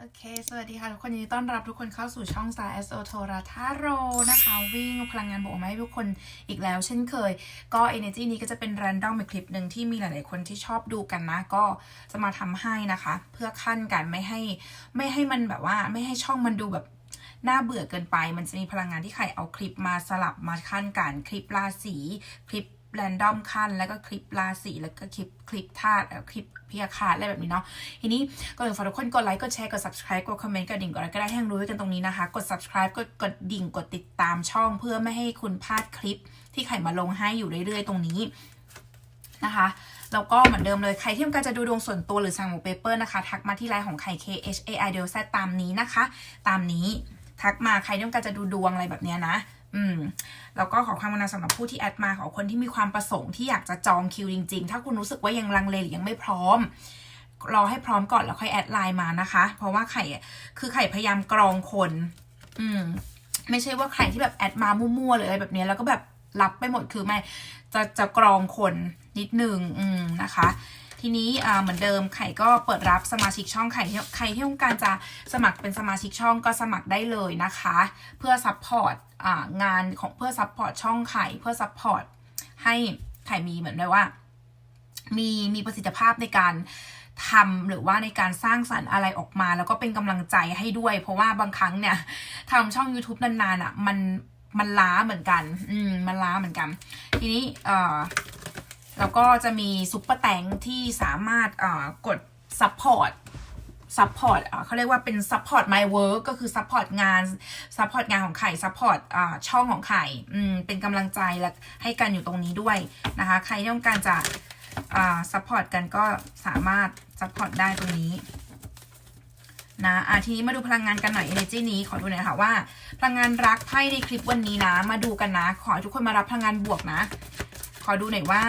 โอเค สวัสดีค่ะ ทุกคนยินดีต้อนรับทุกคนเข้าสู่ช่อง Star SO โทรทาโรนะคะ วิ่งพลังงานบวกมาให้ทุกคนอีกแล้วเช่นเคย ก็ Energy นี้ก็จะเป็น random เป็นคลิปหนึ่งที่มีหลาย ๆ คนที่ชอบดูกันนะ ก็จะมาทำให้นะคะ เพื่อขั้นกันไม่ให้ไม่ให้มันแบบว่าไม่ให้ช่องมันดูแบบน่าเบื่อเกินไป มันจะมีพลังงานที่ใครเอาคลิปมาสลับมาขั้นกัน คลิปราศี คลิป แรนดอมขั้น แล้วก็คลิปราศีแล้วก็คลิปคลิปธาตุคลิปพิยาคาตอะไรแบบนี้เนาะทีนี้ก็อยากฝากทุกคนกดไลค์กดแชร์กด subscribe กดคอมเมนต์กดดิ่งกดอะไรก็ได้ให้รู้กันตรงนี้นะคะ กด subscribe กดกดดิ่งกดติดตามช่องเพื่อไม่ให้คุณพลาดคลิปที่ไข่มาลงให้อยู่เรื่อยๆ ตรงนี้นะคะแล้วก็เหมือนเดิมเลย ใครที่ต้องการจะดูดวงส่วนตัวหรือสั่งหมูเปเปอร์นะคะ ทักมาที่ไลน์ของไข่ K H A I D Z ตามนี้นะคะ ตามนี้ทักมาใครที่ต้องการจะดูดวงอะไรแบบเนี้ยนะ อืมแล้วก็ขอความกรุณาสำหรับผู้ที่แอดมาขอคนที่มีความประสงค์ที่อยากจะจองคิวจริง ๆ ถ้าคุณรู้สึกว่ายังลังเลหรือยังไม่พร้อมรอให้พร้อมก่อนแล้วค่อยแอดไลน์มานะคะ เพราะว่าไข่คือไข่พยายามกรองคน อืม ไม่ใช่ว่าใครที่แบบแอดมามั่วๆเลยอะไรแบบนี้แล้วก็แบบรับไปหมดคือไม่จะจะกรองคนนิดนึง อืมนะคะ ทีนี้เหมือนเดิมไข่ก็เปิดรับสมาชิกช่องไข่ใครที่ต้องการจะสมัครเป็นสมาชิกช่องก็สมัครได้เลยนะคะ เพื่อซัพพอร์ตงานของเพื่อซัพพอร์ตช่องไข่เพื่อซัพพอร์ตให้ไข่มีเหมือนแบบว่า มีมีประสิทธิภาพในการทำหรือว่าในการสร้างสรรค์อะไรออกมา แล้วก็เป็นกำลังใจให้ด้วย เพราะว่าบางครั้งเนี่ยทำช่อง YouTube นานๆอะมันมันล้าเหมือนกัน อืมมันล้าเหมือนกัน ทีนี้เอ่อ แล้วก็จะมีซุปเปอร์แตงที่สามารถกดซัพพอร์ตซัพพอร์ตเขาเรียกว่าเป็นซัพพอร์ต my work ก็คือซัพพอร์ตงานซัพพอร์ตงานของไข่ซัพพอร์ตช่องของไข่เป็นกำลังใจและให้กันอยู่ตรงนี้ด้วยนะคะ ใครต้องการจะซัพพอร์ตกันก็สามารถซัพพอร์ตได้ตรงนี้นะอะทีนี้มาดูพลังงานกันหน่อย energy นี้ขอดูหน่อยค่ะว่า พลังงานรักไพ่ในคลิปวันนี้นะ มาดูกันนะ ขอให้ทุกคนมารับพลังงานบวกนะ ขอดูหน่อยว่า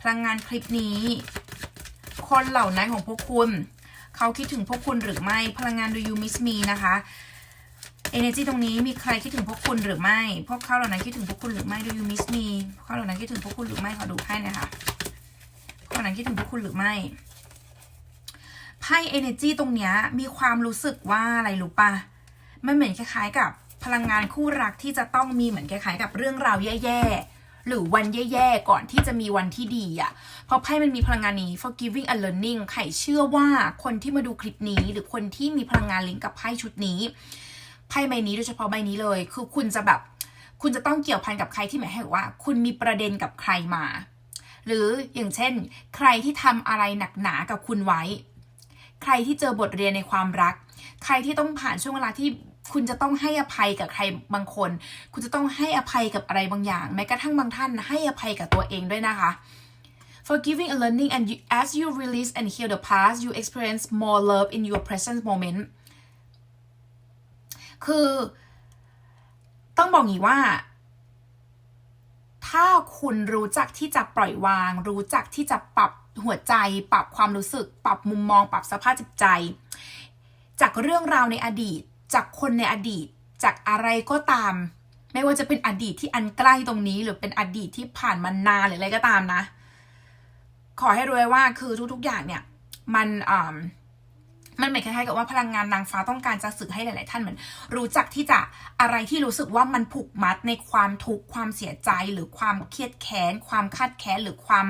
พลังงานคลิปนี้ คนเหล่านั้นของพวกคุณ เขาคิดถึงพวกคุณหรือไม่ พลังงาน do you miss me นะคะ energy ตรงนี้มีใครคิดถึงพวกคุณหรือไม่ พวกเขาเหล่านั้นคิดถึงพวกคุณหรือไม่ do you miss me พวกเขาเหล่านั้นคิดถึงพวกคุณหรือไม่ขอดูไพ่หนะคะคนนั้นคิดถึงพวกคุณหรือไม่ไพ่ energy ตรงเนี้ยมีความรู้สึกว่าอะไรรู้ปะมันเหมือนคล้ายๆกับพลังงานคู่รักที่จะต้องมีเหมือนคล้ายๆกับเรื่องราวแย่ๆ หรือวันแย่ๆ ก่อนที่จะมีวันที่ดีอะ่ะ เพราะไพ่มันมีพลังงานนี้ forgiving and learning ไข่เชื่อว่าคนที่มาดูคลิปนี้หรือคนที่มีพลังงานลิงก์กับไพ่ชุดนี้ ไพ่ใบนี้โดยเฉพาะใบนี้เลย คือคุณจะแบบ คุณจะต้องเกี่ยวพันกับใครที่หมายให้ว่า คุณมีประเด็นกับใครมา หรืออย่างเช่น ใครที่ทำอะไรหนักหนากับคุณไว้ ใครที่เจอบทเรียนในความรัก ใครที่ต้องผ่านช่วงเวลาที่ คุณจะต้องให้อภัยกับใครบางคน คุณจะต้องให้อภัยกับอะไรบางอย่าง แม้กระทั่งบางท่านให้อภัยกับตัวเองด้วยนะคะ forgiving and learning and you, as you release and heal the past you experience more love in your present moment คือต้องบอกงี้ว่า ถ้าคุณรู้จักที่จะปล่อยวาง รู้จักที่จะปรับหัวใจ ปรับความรู้สึก ปรับมุมมอง ปรับสภาพจิตใจ จากเรื่องราวในอดีต จากคนในอดีต จากอะไรก็ตาม ไม่ว่าจะเป็นอดีตที่อันใกล้ตรงนี้ หรือเป็นอดีตที่ผ่านมานานหรืออะไรก็ตามนะ ขอให้รู้ไว้ว่าคือทุกๆอย่างเนี่ย มันอ่ามันเหมือนคล้ายๆกับว่าพลังงานนางฟ้าต้องการจะสื่อให้หลาย ๆ ท่านเหมือน รู้จักที่จะอะไรที่รู้สึกว่ามันผูกมัดในความทุกข์ความเสียใจหรือความเครียดแค้น ความคาดแค้นหรือความ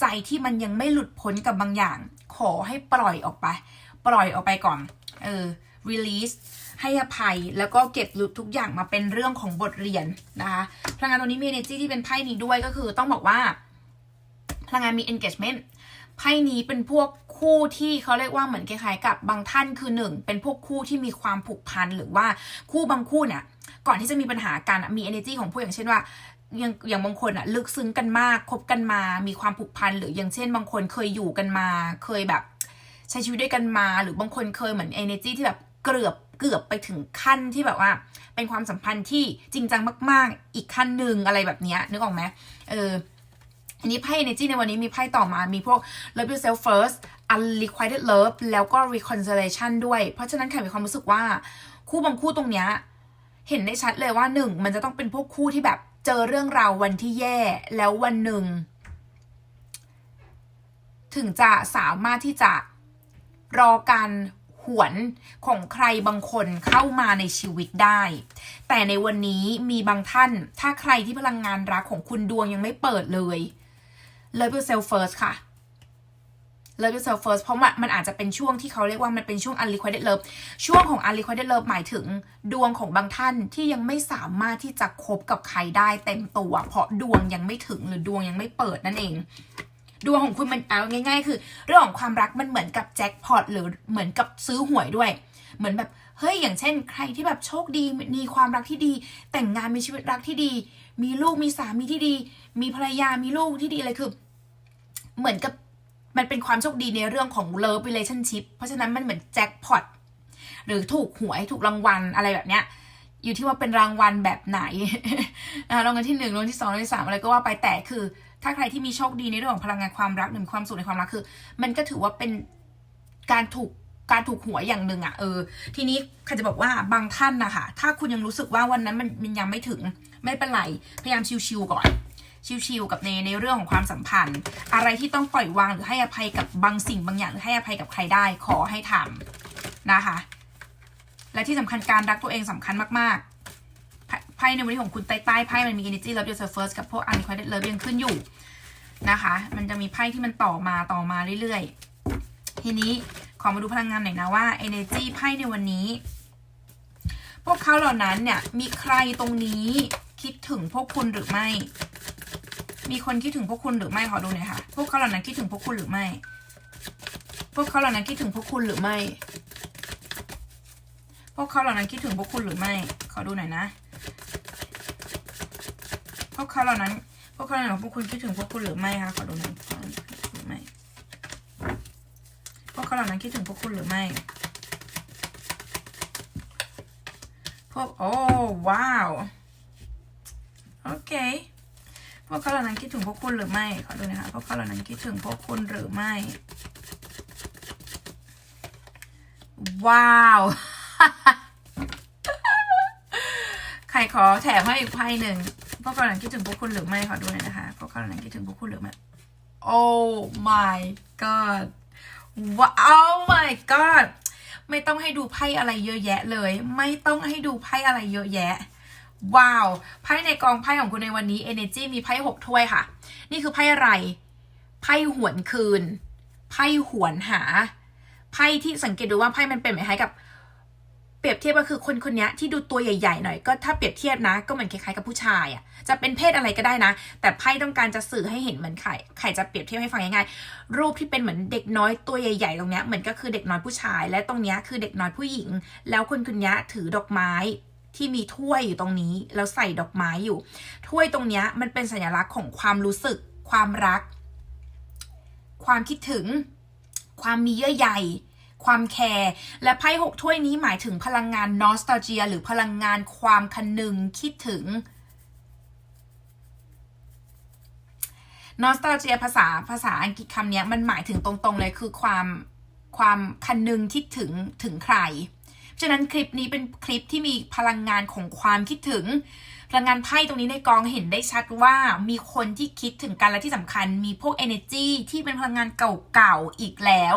ใจที่มันยังไม่หลุดพ้นกับบางอย่าง ขอให้ปล่อยออกไป ปล่อยออกไปก่อน เออ release ให้อภัยแล้วก็เก็บทุกอย่างมาเป็นเรื่องของบทเรียนนะคะพลังงานตรงนี้มี energy ที่เป็นไพ่นี้ด้วยก็คือต้องบอกว่าพลังงานมี engagement ไพ่นี้เป็นพวกคู่ที่เขาเรียกว่าเหมือนคล้ายๆกับบางท่านคือหนึ่งเป็นพวกคู่ที่มีความผูกพันหรือว่าคู่บางคู่เนี่ยก่อนที่จะมีปัญหากันมี energy ของผู้อย่างเช่นว่าอย่างอย่างบางคนอะลึกซึ้งกันมากคบกันมา มีความผูกพันหรืออย่างเช่น บางคนเคยอยู่กันมา เคยแบบ ใช้ชีวิตด้วยกันมา หรือบางคนเคยเหมือน energy ที่แบบเกือบ เกือบไปถึงขั้นที่แบบว่า เป็นความสัมพันธ์ที่จริงจังมาก ๆ อีกขั้นหนึ่งอะไรแบบนี้นึกออกไหมเอออันนี้ไพ่ energy ในวันนี้มีไพ่ต่อมามีพวก love yourself first unrequited love แล้วก็ reconciliation ด้วย เพราะฉะนั้นแค่มีความรู้สึกว่าคู่บางคู่ตรงเนี้ยเห็นได้ชัดเลยว่าหนึ่งมันจะต้องเป็นพวกคู่ที่แบบเจอเรื่องราววันที่แย่แล้ววันหนึ่ง ถึงจะสามารถที่จะรอการ หวนของใครบางคนเข้ามาในชีวิตได้ แต่ในวันนี้มีบางท่าน ถ้าใครที่พลังงานรักของคุณดวงยังไม่เปิดเลย Love yourself first ค่ะ Love yourself first เพราะมันมันอาจจะเป็นช่วงที่เขาเรียกว่ามันเป็นช่วง unrequited love ช่วงของ unrequited love หมายถึงดวงของบางท่านที่ยังไม่สามารถที่จะคบกับใครได้เต็มตัว เพราะดวงยังไม่ถึงหรือดวงยังไม่เปิดนั่นเอง ดวงของคุณมันเอาง่าย ๆ คือ เรื่องของความรักมันเหมือนกับแจ็คพอตหรือเหมือนกับซื้อหวยด้วย เหมือนแบบเฮ้ยอย่างเช่น ใครที่แบบโชคดีมีความรักที่ดี แต่งงานมีชีวิตรักที่ดี มีลูกมีสามีที่ดี มีภรรยามีลูกที่ดีอะไรคือ เหมือนกับมันเป็นความโชคดีในเรื่องของ love relationship เพราะฉะนั้นมันเหมือนแจ็คพอตหรือถูกหวยถูกรางวัลอะไรแบบเนี้ย อยู่ที่ว่าเป็นรางวัลแบบไหนนะรางวัลที่หนึ่งรางวัลที่สองรางวัลที่สามอะไรก็ว่าไปแต่คือ ถ้าใครที่มีโชคดีในเรื่องของพลังงานความรักหรือความสุขในความรักคือ มันก็ถือว่าเป็นการถูกการถูกหวยอย่างหนึ่งอะเออทีนี้ใครจะบอกว่าบางท่านนะคะถ้าคุณยังรู้สึกว่าวันนั้นมันมันยังไม่ถึงไม่เป็นไรพยายามชิวๆก่อน ชิวๆกับในในเรื่องของความสัมพันธ์ อะไรที่ต้องปล่อยวางหรือให้อภัยกับบางสิ่งบางอย่างหรือให้อภัยกับใครได้ขอให้ทำนะคะ และที่สำคัญการรักตัวเองสำคัญมากๆ ไพ่ในวันนี้ของคุณใต้ใต้ไพ่มันมี energy love yourself first กับพวก unrequited love ยังขึ้นอยู่นะคะ มันจะมีไพ่ที่มันต่อมาต่อมาเรื่อยๆ ทีนี้ขอมาดูพลังงานหน่อยนะว่า energy ไพ่ในวันนี้ พวกเขาเหล่านั้นเนี่ยมีใครตรงนี้คิดถึงพวกคุณหรือไม่ มีคนคิดถึงพวกคุณหรือไม่ขอดูหน่อยค่ะ พวกเขาเหล่านั้นคิดถึงพวกคุณหรือไม่ พวกเขาเหล่านั้นคิดถึงพวกคุณหรือไม่ พวกเขาเหล่านั้นคิดถึงพวกคุณหรือไม่ ขอดูหน่อยนะ กเขาเหล่านั้น พวกเขาเหล่านั้นพวกคุณคิดถึงพวกคุณหรือไม่คะขอดูหน่อยหรือไม่พวกเขาเหล่านั้นคิดถึงพวกคุณหรือไม่ พวกโอ้ว้าวโอเคพวกเขาเหล่านั้นคิดถึงพวกคุณหรือไม่ขอดูนะคะพวกเขาเหล่านั้นคิดถึงพวกคุณหรือไม่ ว้าวใครขอแถมให้อีกไพ่หนึ่ง พวกเขาหล่านั้นคิดถึงพวกคุณหรือไม่ขอดูหน่อยนะคะพวกเขาหล่านั้นคิดถึงพวกคุณหรือไม่ Oh my god ว้าว Oh my god ไม่ต้องให้ดูไพ่อะไรเยอะแยะเลย ไม่ต้องให้ดูไพ่อะไรเยอะแยะ ว้าวไพ่ในกองไพ่ของคุณในวันนี้ Energy มีไพ่หกถ้วยค่ะ นี่คือไพ่อะไร ไพ่หวนคืน ไพ่หวนหา ไพ่ที่สังเกตดูว่าไพ่มันเป็นเหมือนคล้ายกับ รียบเทียบก็คือคนคนนี้ที่ดูตัวใหญ่ๆหน่อยก็ถ้าเปรียบเทียบนะ ก็เหมือนคล้ายๆกับผู้ชายอะ่ะจะเป็นเพศอะไรก็ได้นะ แต่ไพ่ต้องการจะสื่อให้เห็นเหมือนไข่ไข่จะเปรียบเทียบให้ฟังง่ายๆรูปที่เป็นเหมือนเด็กน้อยตัวใหญ่ๆตรงเนี้ยเหมือนก็คือเด็กน้อยผู้ชาย และตรงเนี้ยคือเด็กน้อยผู้หญิง แล้วคนคนนี้ถือดอกไม้ที่มีถ้วยอยู่ตรงนี้ แล้วใส่ดอกไม้อยู่ ถ้วยตรงเนี้ยมันเป็นสัญลักษณ์ของความรู้สึก ความรัก ความคิดถึง ความมีเยื่อใย ความแคร์และไพ่หกถ้วยนี้หมายถึงพลังงานนอสตาเจีย หรือพลังงานความคันนึงคิดถึงนอสตาเจียภาษาภาษาอังกฤษคำนี้มันหมายถึงตรงๆเลยคือความความคันนึงคิดถึงถึงใคร ฉะนั้นคลิปนี้เป็นคลิปที่มีพลังงานของความคิดถึง พลังงานไพ่ตรงนี้ในกองเห็นได้ชัดว่ามีคนที่คิดถึงกันและที่สำคัญ มีพวก energy ที่เป็นพลังงานเก่าๆอีกแล้ว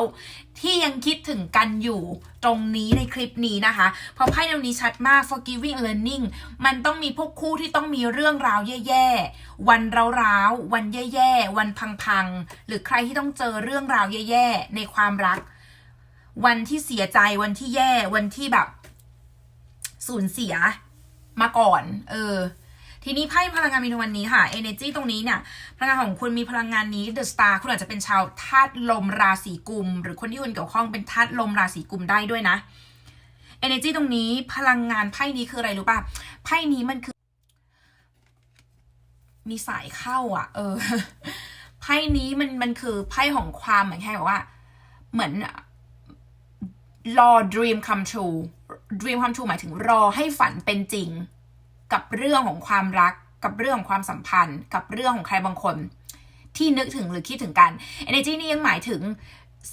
ที่ยังคิดถึงกันอยู่ตรงนี้ในคลิปนี้นะคะ เพราะไพ่ตรงนี้ชัดมาก forgiving learning มันต้องมีพวกคู่ที่ต้องมีเรื่องราวแย่ๆ วันร้าวๆ วันแย่ๆ วันพังๆ หรือใครที่ต้องเจอเรื่องราวแย่ๆ ในความรัก วันที่เสียใจ วันที่แย่ วันที่แบบสูญเสีย มาก่อน เออ ทีนี้ไพ่พลังงานมีในวันนี้ค่ะ energy ตรงนี้เนี่ย พลังงานของคุณมีพลังงานนี้ the star คุณอาจจะเป็นชาวธาตุลมราศีกุม หรือคนที่คุณเกี่ยวข้องเป็นธาตุลมราศีกุมได้ด้วยนะ energy ตรงนี้พลังงานไพ่นี้คืออะไรรู้ป่ะ ไพ่นี้มันคือ มีสายเข้าอะ เออ ไพ่นี้มันมันคือไพ่ของความเหมือนแค่แบบว่า เหมือนรอ dream come true dream come true หมายถึงรอให้ฝันเป็นจริง กับเรื่องของความรัก กับเรื่องของความสัมพันธ์ กับเรื่องของใครบางคน ที่นึกถึงหรือคิดถึงกัน energy นี้ยังหมายถึง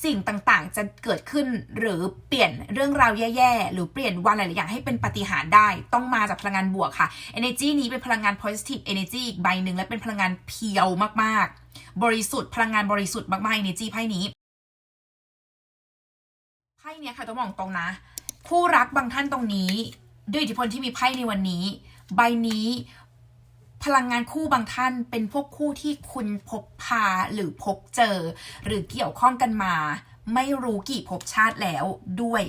สิ่งต่างๆ จะเกิดขึ้นหรือเปลี่ยนเรื่องราวแย่ๆ หรือเปลี่ยนวันหลายๆอย่างให้เป็นปฏิหารได้ ต้องมาจากพลังงานบวกค่ะ energy นี้เป็นพลังงาน positive energy อีกใบหนึ่งและเป็นพลังงานเพียวมากๆ บริสุทธิ์พลังงานบริสุทธิ์มากๆ energy ไพ่นี้ไพ่เนี่ยค่ะต้องบอกตรงนะ คู่รักบางท่านตรงนี้ ด้วยอิทธิพลที่มีไพ่ในวันนี้ ใบนี้พลังงานคู่บางท่านเป็นพวกคู่ที่คุณพบพาหรือพบเจอ หรือเกี่ยวข้องกันมา ไม่รู้กี่ภพชาติแล้วด้วย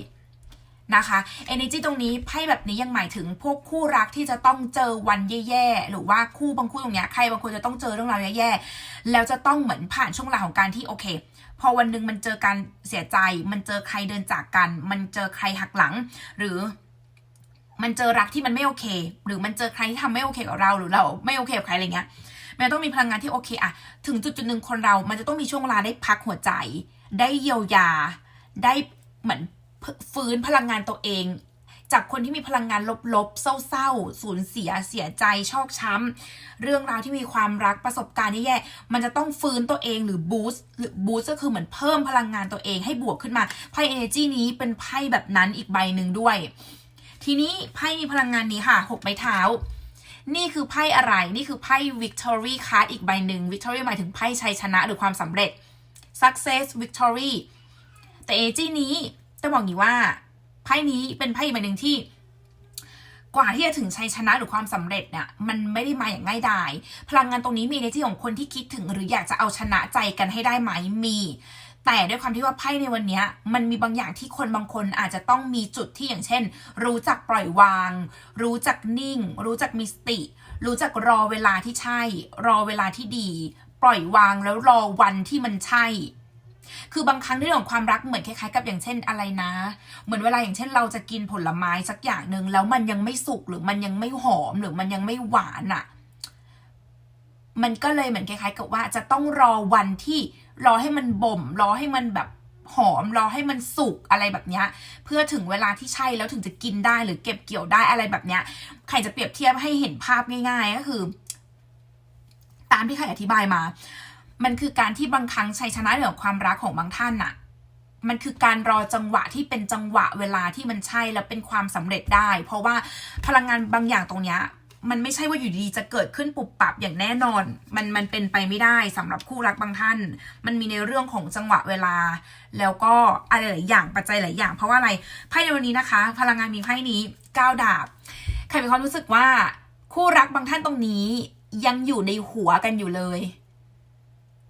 นะคะ energy ตรงนี้ไพ่แบบนี้ยังหมายถึงพวกคู่รักที่จะต้องเจอวันแย่ๆ หรือว่าคู่บางคู่ตรงเนี้ยใครบางคนจะต้องเจอเรื่องราวแย่ๆ แล้วจะต้องเหมือนผ่านช่วงเวลาของการที่โอเค พอวันหนึ่งมันเจอการเสียใจ มันเจอใครเดินจากกัน มันเจอใครหักหลัง หรือมันเจอรักที่มันไม่โอเค หรือมันเจอใครที่ทำไม่โอเคกับเรา หรือเราไม่โอเคกับใครอะไรเงี้ยมันต้องมีพลังงานที่โอเคอะถึงจุดจุดหนึ่งคนเรา มันจะต้องมีช่วงเวลาได้พักหัวใจ ได้เยียวยา ได้เหมือนฟื้นพลังงานตัวเอง จากคนที่มีพลังงานลบๆ เศร้าๆ สูญเสียเสียใจชอกช้ำ เรื่องราวที่มีความรักประสบการณ์แย่ๆมันจะต้องฟื้นตัวเองหรือบูสต์หรือบูสต์ก็คือเหมือนเพิ่มพลังงานตัวเองให้บวกขึ้นมาไพ่ energy นี้เป็นไพ่แบบนั้นอีกใบหนึ่งด้วย ทีนี้ไพ่มีพลังงานนี้ค่ะหกไม้เท้านี่คือไพ่อะไร นี่คือไพ่ victory card อีกใบหนึ่ง victory หมายถึงไพ่ชัยชนะหรือความสำเร็จ success victory แต่เอจีนี้จะบอกอย่างนี้ว่า ไพ่นี้เป็นไพ่อีกใบหนึ่งที่ กว่าที่จะถึงชัยชนะหรือความสำเร็จเนี่ยมันไม่ได้มาอย่างง่ายดาย พลังงานตรงนี้มีในที่ของคนที่คิดถึง หรืออยากจะเอาชนะใจกันให้ได้ไหมมีแต่ด้วยความที่ว่าไพ่ในวันนี้มันมีบางอย่างที่คนบางคนอาจจะต้องมีจุดที่อย่างเช่น รู้จักปล่อยวาง รู้จักนิ่ง รู้จักมีสติ รู้จักรอเวลาที่ใช่ รอเวลาที่ดี ปล่อยวางแล้วรอวันที่มันใช่ คือบางครั้งเรื่องของความรักเหมือนคล้ายๆกับอย่างเช่นอะไรนะ เหมือนเวลาอย่างเช่น เราจะกินผลไม้สักอย่างหนึ่งแล้วมันยังไม่สุกหรือมันยังไม่หอมหรือมันยังไม่หวานอะ่ะ มันก็เลยเหมือนคล้ายๆกับว่าจะต้องรอวันที่รอให้มันบ่ม รอให้มันแบบหอมรอให้มันสุกอะไรแบบเนี้ยเพื่อถึงเวลาที่ใช่แล้วถึงจะกินได้หรือเก็บเกี่ยวได้อะไรแบบเนี้ยใครจะเปรียบเทียบให้เห็นภาพง่าย ๆ ก็คือ ตามที่ใครอธิบายมา มันคือการที่บางครั้งชัยชนะเรื่องความรักของบางท่านน่ะ มันคือการรอจังหวะที่เป็นจังหวะเวลาที่มันใช่แล้วเป็นความสำเร็จได้ เพราะว่าพลังงานบางอย่างตรงเนี้ยมันไม่ใช่ว่าอยู่ดีจะเกิดขึ้นปุบปับอย่างแน่นอน มันมันเป็นไปไม่ได้สำหรับคู่รักบางท่าน มันมีในเรื่องของจังหวะเวลา แล้วก็อะไรหลายอย่างปัจจัยหลายอย่าง เพราะว่าอะไรไพ่ในวันนี้นะคะ พลังงานมีไพ่นี้ก้าวดาบใครมีความรู้สึกว่า คู่รักบางท่านตรงนี้ยังอยู่ในหัวกันอยู่เลย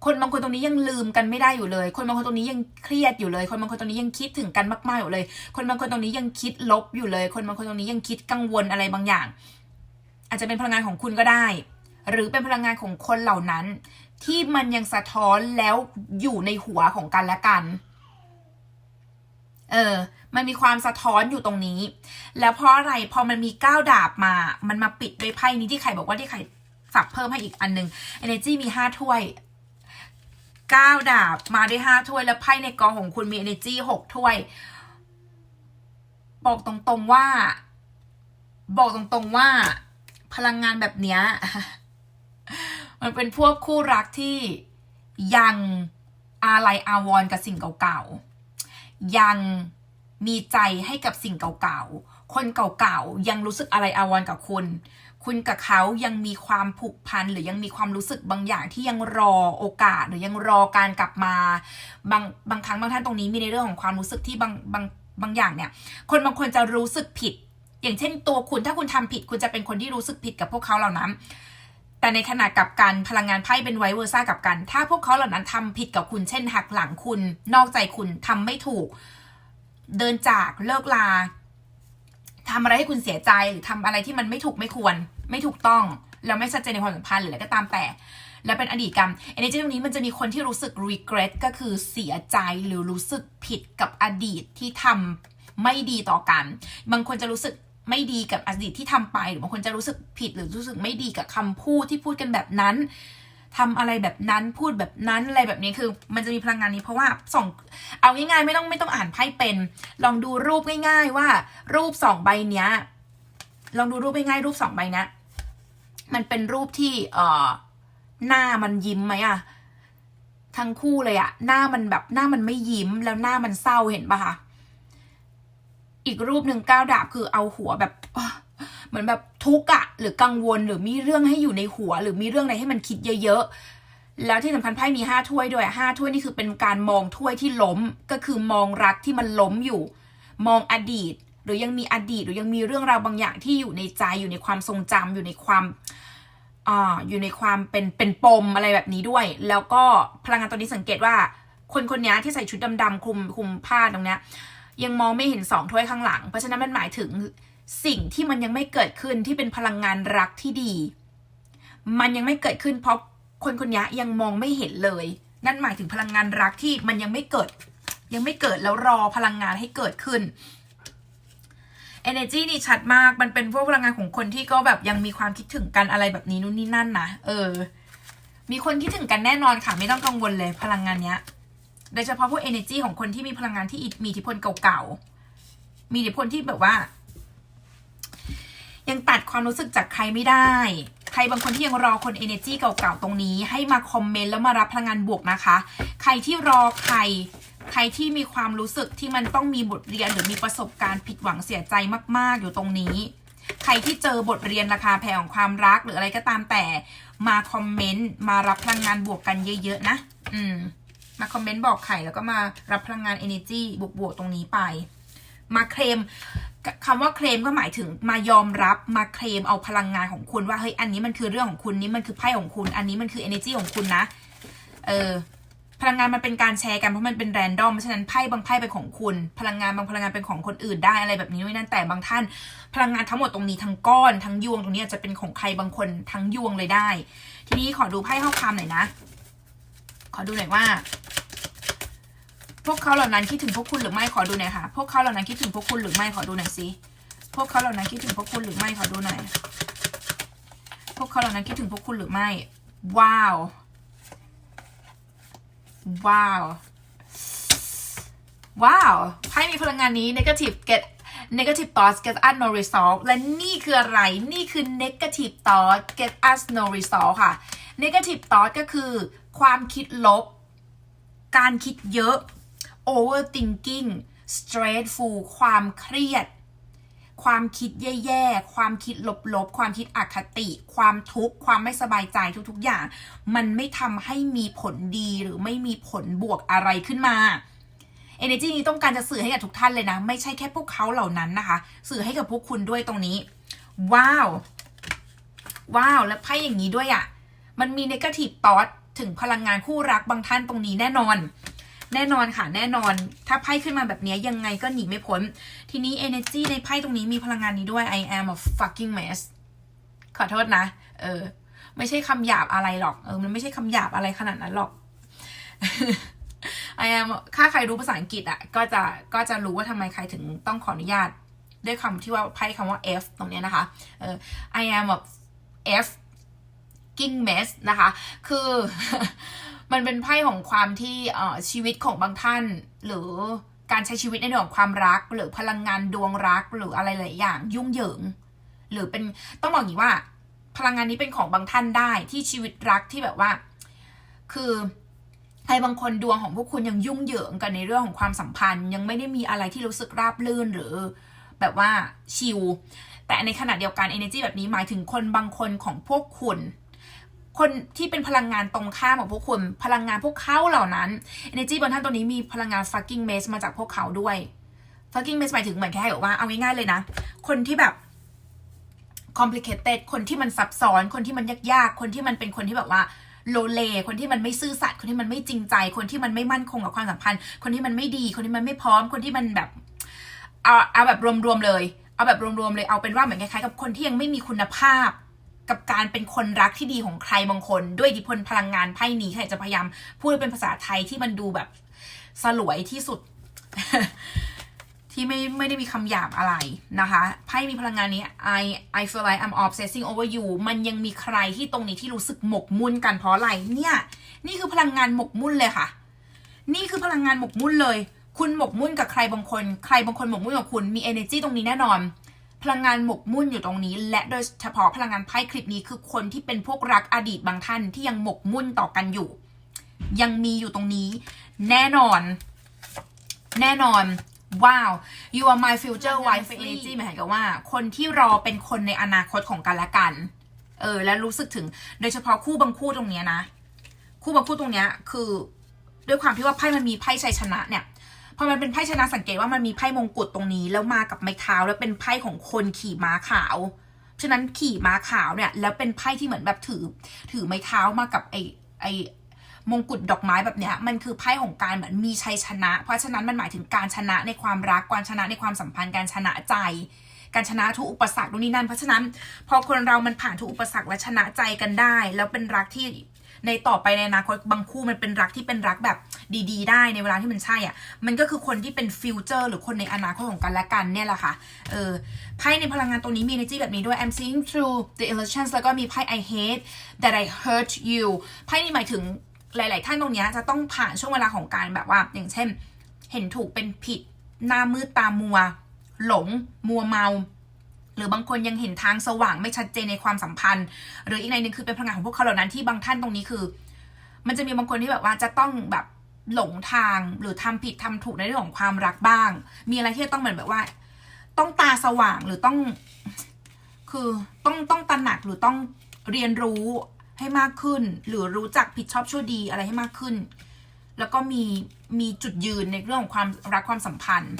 คนบางคนตรงนี้ยังลืมกันไม่ได้อยู่เลย คนบางคนตรงนี้ยังเครียดอยู่เลย คนบางคนตรงนี้ยังคิดถึงกันมากๆอยู่เลย คนบางคนตรงนี้ยังคิดลบอยู่เลย คนบางคนตรงนี้ยังคิดกังวลอะไรบางอย่าง อาจจะเป็นพลังงานของคุณก็ได้ หรือเป็นพลังงานของคนเหล่านั้น ที่มันยังสะท้อนแล้วอยู่ในหัวของกันและกัน เออ มันมีความสะท้อนอยู่ตรงนี้ แล้วเพราะอะไร พอมันมีก้าวดาบมา มันมาปิดด้วยไพ่นี้ที่ใครบอกว่าที่ใครสับเพิ่มให้อีกอันหนึ่ง energy มีห้าถ้วย ก้าดาบมาได้ห้าถ้วย แล้วไพ่ในกองของคุณมี energy หกถ้วย บอกตรงๆว่า บอกตรงๆว่า พลังงานแบบเนี้ย มันเป็นพวกคู่รักที่ยังอาลัยอาวร์กับสิ่งเก่าๆ ยังมีใจให้กับสิ่งเก่าๆ คนเก่าๆ ยังรู้สึกอะไรอาวร์กับคุณ คุณกับเขายังมีความผูกพันหรือยังมีความรู้สึกบางอย่างที่ยังรอโอกาส หรือยังรอการกลับมา บางบางครั้งบางท่านตรงนี้มีในเรื่องของความรู้สึกที่บางบางบางอย่างเนี่ย คนบางคนจะรู้สึกผิด อย่างเช่นตัวคุณถ้าคุณทำผิด คุณจะเป็นคนที่รู้สึกผิดกับพวกเขาเหล่านั้นแต่ในขณะกลับกันพลังงานไพ่เป็นไวเวอร์ซ่ากับกัน ถ้าพวกเขาเหล่านั้นทำผิดกับคุณเช่นหักหลังคุณ นอกใจคุณทำไม่ถูก เดินจากเลิกลา ทำอะไรให้คุณเสียใจหรือทำอะไรที่มันไม่ถูกไม่ควร ไม่ถูกต้อง แล้วไม่ชัดเจนในความสัมพันธ์หรืออะไรก็ตามแต่ และเป็นอดีตกรรมในเรื่องนี้มันจะมีคนที่รู้สึก regret ก็คือเสียใจหรือรู้สึกผิดกับอดีตที่ทำไม่ดีต่อกัน บางคนจะรู้สึกไม่ดีกับอดีตที่ทำไป หรือบางคนจะรู้สึกผิดหรือรู้สึกไม่ดีกับคำพูดที่พูดกันแบบนั้น ทำอะไรแบบนั้นพูดแบบนั้นอะไรแบบนี้คือมันจะมีพลังงานนี้เพราะว่าส่องเอาง่ายๆ ไม่ต้องไม่ต้องอ่านไพ่เป็น ลองดูรูปง่าย ๆ ว่า รูปสองใบเนี้ย ลองดูรูปง่ายๆรูปสองใบเนี้ยมันเป็นรูปที่เอ่อหน้ามันยิ้มไหมอะทั้งคู่เลยอะหน้ามันแบบหน้ามันไม่ยิ้มแล้วหน้ามันเศร้าเห็นปะคะอีกรูปหนึ่งก้าวดาบคือเอาหัวแบบ เหมือนแบบทุกข์อะหรือกังวลหรือมีเรื่องให้อยู่ในหัว หรือมีเรื่องอะไรให้มันคิดเยอะๆ แล้วที่สำคัญไพ่มีห้าถ้วยด้วยห้าถ้วยนี่คือเป็นการมองถ้วยที่ล้ม ก็คือมองรักที่มันล้มอยู่ มองอดีต หรือยังมีอดีต หรือยังมีเรื่องราวบางอย่างที่อยู่ในใจอยู่ในความทรงจำอยู่ในความอ่าอยู่ในความเป็นเป็นปมอะไรแบบนี้ด้วย แล้วก็พลังงานตัวนี้สังเกตว่า คนคนนี้ที่ใส่ชุดดำๆคลุมคลุมผ้าตรงเนี้ยยังมองไม่เห็นสองถ้วยข้างหลัง เพราะฉะนั้นมันหมายถึง สิ่งที่มันยังไม่เกิดขึ้นที่เป็นพลังงานรักที่ดี มันยังไม่เกิดขึ้นเพราะคนคนนี้ยังมองไม่เห็นเลย นั่นหมายถึงพลังงานรักที่มันยังไม่เกิด ยังไม่เกิดแล้วรอพลังงานให้เกิดขึ้น energy นี่ชัดมากมันเป็นพวกพลังงานของคนที่ก็แบบยังมีความคิดถึงกันอะไรแบบนี้นู่นนี่นั่นนะเออ มีคนคิดถึงกันแน่นอนค่ะ ไม่ต้องกังวลเลยพลังงานเนี้ยโดยเฉพาะพวก energy ของคนที่มีพลังงานที่มีอิทธิพลเก่าๆมีอิทธิพลที่แบบว่า ยังตัดความรู้สึกจากใครไม่ได้ ใครบางคนที่ยังรอคน energy เก่าๆตรงนี้ ให้มาคอมเมนต์แล้วมารับพลังงานบวกนะคะ ใครที่รอใคร ใครที่มีความรู้สึกที่มันต้องมีบทเรียนหรือมีประสบการณ์ผิดหวังเสียใจมาก ๆ อยู่ตรงนี้ ใครที่เจอบทเรียนราคาแพงของความรักหรืออะไรก็ตามแต่มาคอมเมนต์มารับพลังงานบวกกันเยอะๆนะ อืม มาคอมเมนต์บอกไข่แล้วก็มารับพลังงาน energy บวกๆตรงนี้ไป มาเคลม คำว่าเคลมก็หมายถึงมายอมรับมาเคลมเอาพลังงานของคุณว่าเฮ้ยอันนี้มันคือเรื่องของคุณนี่มันคือไพ่ของคุณ อันนี้มันคือ energy ของคุณนะ เออพลังงานมันเป็นการแชร์กันเพราะมันเป็นแรนดอมเพราะฉะนั้นไพ่บางไพ่เป็นของคุณ พลังงานบางพลังงานเป็นของคนอื่นได้อะไรแบบนี้ไม่นั่นแต่บางท่าน พลังงานทั้งหมดตรงนี้ทั้งก้อนทั้งยวงตรงนี้จจะเป็นของใครบางคนทั้งยวงเลยได้ ทีนี้ขอดูไพ่ข้อความหน่อยนะ ขอดูหน่อยว่า พวกเขาเหล่านั้นคิดถึงพวกคุณหรือไม่ขอดูหน่อยค่ะ พวกเขาเหล่านั้นคิดถึงพวกคุณหรือไม่ขอดูหน่อยสิ พวกเขาเหล่านั้นคิดถึงพวกคุณหรือไม่ขอดูหน่อย พวกเขาเหล่านั้นคิดถึงพวกคุณหรือไม่ ว้าว ว้าว ว้าวไพ่มีพลังงานนี้ negative get negative thoughts get us no result และนี่คืออะไร นี่คือ negative thoughts get us no result ค่ะ negative thought ก็คือ ความคิดลบ การคิดเยอะ overthinking stressful ความเครียด ความคิดแย่ๆ ความคิดลบๆ ความคิดอคติ ความทุกข์ ความไม่สบายใจทุกๆ อย่าง มันไม่ทำให้มีผลดีหรือไม่มีผลบวกอะไรขึ้นมา energy นี้ต้องการจะสื่อให้กับทุกท่านเลยนะ ไม่ใช่แค่พวกเขาเหล่านั้นนะคะ สื่อให้กับพวกคุณด้วยตรงนี้ ว้าว ว้าว แล้วไพ่อย่างนี้ด้วยอะ่ะ มันมี negative thought ถึงพลังงานคู่รักบางท่านตรงนี้แน่นอน แน่นอนค่ะ แน่นอน ถ้าไพ่ขึ้นมาแบบนี้ยังไงก็หนีไม่พ้น ทีนี้ energy ในไพ่ตรงนี้มีพลังงานนี้ด้วย I am a fucking mess ขอโทษนะ เออ ไม่ใช่คำหยาบอะไรหรอก เออ มันไม่ใช่คำหยาบอะไรขนาดนั้นหรอก I am ถ้าใครรู้ภาษาอังกฤษอะ ก็จะ ก็จะรู้ว่าทำไมใครถึงต้องขออนุญาต ด้วยคำที่ว่าไพ่คำว่า F ตรงนี้นะคะ เออ I am a F fucking mess นะคะ คือ มันเป็นไพ่ของความที่เอ่อชีวิตของบางท่าน หรือการใช้ชีวิตในเรื่องของความรัก หรือพลังงานดวงรักหรืออะไรหลายอย่างยุ่งเหยิง หรือเป็นต้องบอกอย่างนี้ว่า พลังงานนี้เป็นของบางท่านได้ที่ชีวิตรักที่แบบว่า คือใครบางคนดวงของพวกคุณยังยุ่งเหยิงกันในเรื่องของความสัมพันธ์ ยังไม่ได้มีอะไรที่รู้สึกราบรื่นหรือ แบบว่าชิลแต่ในขณะเดียวกัน energy แบบนี้หมายถึงคนบางคนของพวกคุณ คนที่เป็นพลังงานตรงข้ามของพวกคุณ พลังงานพวกเขาเหล่านั้น energy บนท่านตัวนี้มีพลังงาน fucking mess มาจากพวกเขาด้วย fucking mess หมายถึงเหมือนแค่แบบว่าเอาง่ายๆเลยนะ คนที่แบบ complicated คนที่มันซับซ้อน คนที่มันยากๆ คนที่มันเป็นคนที่แบบว่าโลเล คนที่มันไม่ซื่อสัตย์ คนที่มันไม่จริงใจ คนที่มันไม่มั่นคงกับความสัมพันธ์ คนที่มันไม่ดี คนที่มันไม่พร้อม คนที่มันแบบ เอาเอาแบบรวมๆเลย เอาแบบรวมๆเลย เอาเป็นว่าเหมือนคล้ายๆกับคนที่ยังไม่มีคุณภาพ กับการเป็นคนรักที่ดีของใครบางคน ด้วยอิทธิพลพลังงานไพ่นี้ใครจะพยายามพูดเป็นภาษาไทยที่มันดูแบบสลวยที่สุด ที่ไม่ไม่ได้มีคำหยาบอะไรนะคะไพ่มีพลังงานนี้ I I feel like I'm obsessing over you มันยังมีใครที่ตรงนี้ที่รู้สึกหมกมุ่นกันเพราะอะไรเนี่ย นี่คือพลังงานหมกมุ่นเลยค่ะ นี่คือพลังงานหมกมุ่นเลย คุณหมกมุ่นกับใครบางคน ใครบางคนหมกมุ่นกับคุณมี energy ตรงนี้แน่นอน พลังงานหมกมุ่นอยู่ตรงนี้ และโดยเฉพาะพลังงานไพ่คลิปนี้คือคนที่เป็นพวกรักอดีตบางท่านที่ยังหมกมุ่นต่อกันอยู่ ยังมีอยู่ตรงนี้ แน่นอน แน่นอนว้าว you are my future wife energy หมายถึงว่า คนที่รอเป็นคนในอนาคตของกันและกัน เออ และรู้สึกถึง โดยเฉพาะคู่บางคู่ตรงเนี้ยนะ คู่คู่มาคู่ตรงเนี้ยคือ ด้วยความที่ว่าไพ่มันมีไพ่ชัยชนะเนี่ย พอมันเป็นไพ่ชนะสังเกตว่ามันมีไพ่มงกุฎตรงนี้ แล้วมากับไม้เท้าแล้วเป็นไพ่ของคนขี่ม้าขาว ฉะนั้นขี่ม้าขาวเนี่ย แล้วเป็นไพ่ที่เหมือนแบบถือ ถือไม้เท้ามากับไอไอมงกุฎดอกไม้แบบเนี้ยมันคือไพ่ของการเหมือนมีชัยชนะ เพราะฉะนั้นมันหมายถึงการชนะในความรักการชนะในความสัมพันธ์การชนะใจ การชนะทุกอุปสรรคตรงนี้นั่นเพราะฉะนั้น พอคนเรามันผ่านทุกอุปสรรคและชนะใจกันได้ แล้วเป็นรักที่ ในต่อไปในอนาคตบางคู่มันเป็นรักที่เป็นรักแบบดี ๆ ได้ในเวลาที่มันใช่อะมันก็คือคนที่เป็นฟิวเจอร์หรือคนในอนาคตของกันและกันเนี่ยแหละค่ะเออไพ่ในพลังงานตรงนี้มี energy แบบนี้ด้วย I'm seeing through the illusions แล้วก็มีไพ่ I hate that I hurt you ไพ่นี่หมายถึงหลาย ๆ ท่านตรงนี้จะต้องผ่านช่วงเวลาของการแบบว่า อย่างเช่น เห็นถูกเป็นผิดหน้ามืดตามัว หลง มัวเมา หรือบางคนยังเห็นทางสว่างไม่ชัดเจนในความสัมพันธ์ หรืออีกในหนึ่งคือเป็นพลังงานของพวกเขาเหล่านั้นที่บางท่านตรงนี้คือ มันจะมีบางคนที่แบบว่าจะต้องแบบหลงทางหรือทำผิดทำถูกในเรื่องของความรักบ้าง มีอะไรที่ต้องเหมือนแบบว่า ต้องตาสว่างหรือต้อง คือต้องต้องตระหนักหรือต้องเรียนรู้ให้มากขึ้น หรือรู้จักผิดชอบชั่วดีอะไรให้มากขึ้น แล้วก็มีมีจุดยืนในเรื่องของความรักความสัมพันธ์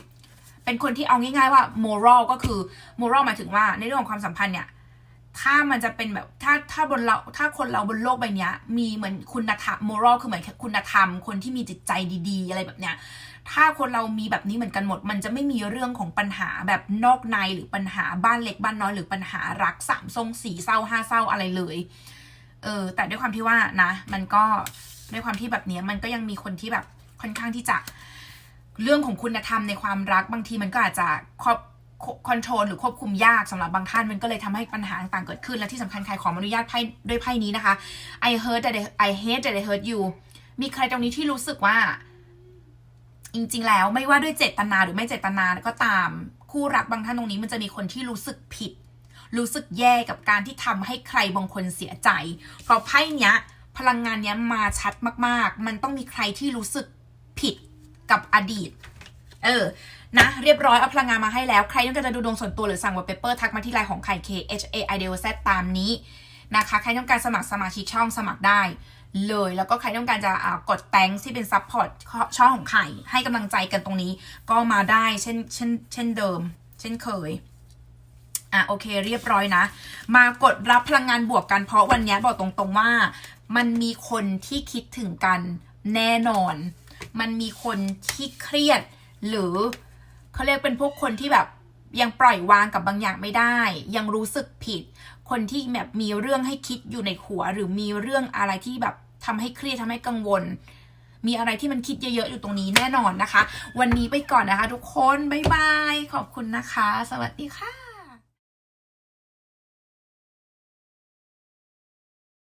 เป็นคนที่เอาง่ายๆว่า moral ก็คือ moral หมายถึงว่าในเรื่องของความสัมพันธ์เนี่ยถ้ามันจะเป็นแบบถ้าถ้าบนเราถ้าคนเราบนโลกใบนี้มีเหมือนคุณธรรม moral คือเหมือนคุณธรรม คนที่มีจิตใจดีๆ อะไรแบบเนี้ยถ้าคนเรามีแบบนี้เหมือนกันหมด มันจะไม่มีเรื่องของปัญหาแบบนอกในหรือปัญหาบ้านเล็กบ้านน้อยหรือปัญหารักสามทรงสี่เศร้าห้าเศร้าอะไรเลยเออแต่ด้วยความที่ว่านะ มันก็ด้วยความที่แบบเนี้ยมันก็ยังมีคนที่แบบค่อนข้างที่จะ เรื่องของคุณธรรมในความรักบางทีมันก็อาจจะครอบคอนโทรลหรือควบคุมยากสำหรับบางท่านมันก็เลยทำให้ปัญหาต่างๆเกิดขึ้น และที่สำคัญใครขออนุญาตไพ่ด้วยไพ่นี้นะคะ I hurt that I hate that I hurt you มีใครตรงนี้ที่รู้สึกว่า จริง ๆ แล้วไม่ว่าด้วยเจตนาหรือไม่เจตนาก็ตามคู่รักบางท่านตรงนี้มันจะมีคนที่รู้สึกผิด รู้สึกแย่กับการที่ทำให้ใครบางคนเสียใจ เพราะไพ่เนี้ย พลังงานเนี้ยมาชัดมากๆ มันต้องมีใครที่รู้สึกผิด กับอดีต เออ นะ เรียบร้อย เอาพลังงานมาให้แล้ว ใครต้องการจะดูดวงส่วนตัวหรือสั่งวอลเปเปอร์ทักมาที่ไลน์ของไข่ K H A I D O Z ตามนี้นะคะ ใครต้องการสมัครสมาชิกช่องสมัครได้เลยแล้วก็ใครต้องการจะอ่ากดแตงที่เป็นซับพอร์ตช่องของไข่ให้กำลังใจกันตรงนี้ ก็มาได้เช่นเช่นเช่นเดิม เช่นเคยอะโอเคเรียบร้อยนะ มากดรับพลังงานบวกกันเพราะวันนี้บอกตรงๆว่า มันมีคนที่คิดถึงกันแน่นอน มันมีคนที่เครียด หรือเขาเรียกเป็นพวกคนที่แบบยังปล่อยวางกับบางอย่างไม่ได้ ยังรู้สึกผิด คนที่แบบมีเรื่องให้คิดอยู่ในหัว หรือมีเรื่องอะไรที่แบบทำให้เครียดทำให้กังวล มีอะไรที่มันคิดเยอะๆอยู่ตรงนี้แน่นอนนะคะ วันนี้ไปก่อนนะคะ ทุกคนบ๊ายบายขอบคุณนะคะ สวัสดีค่ะ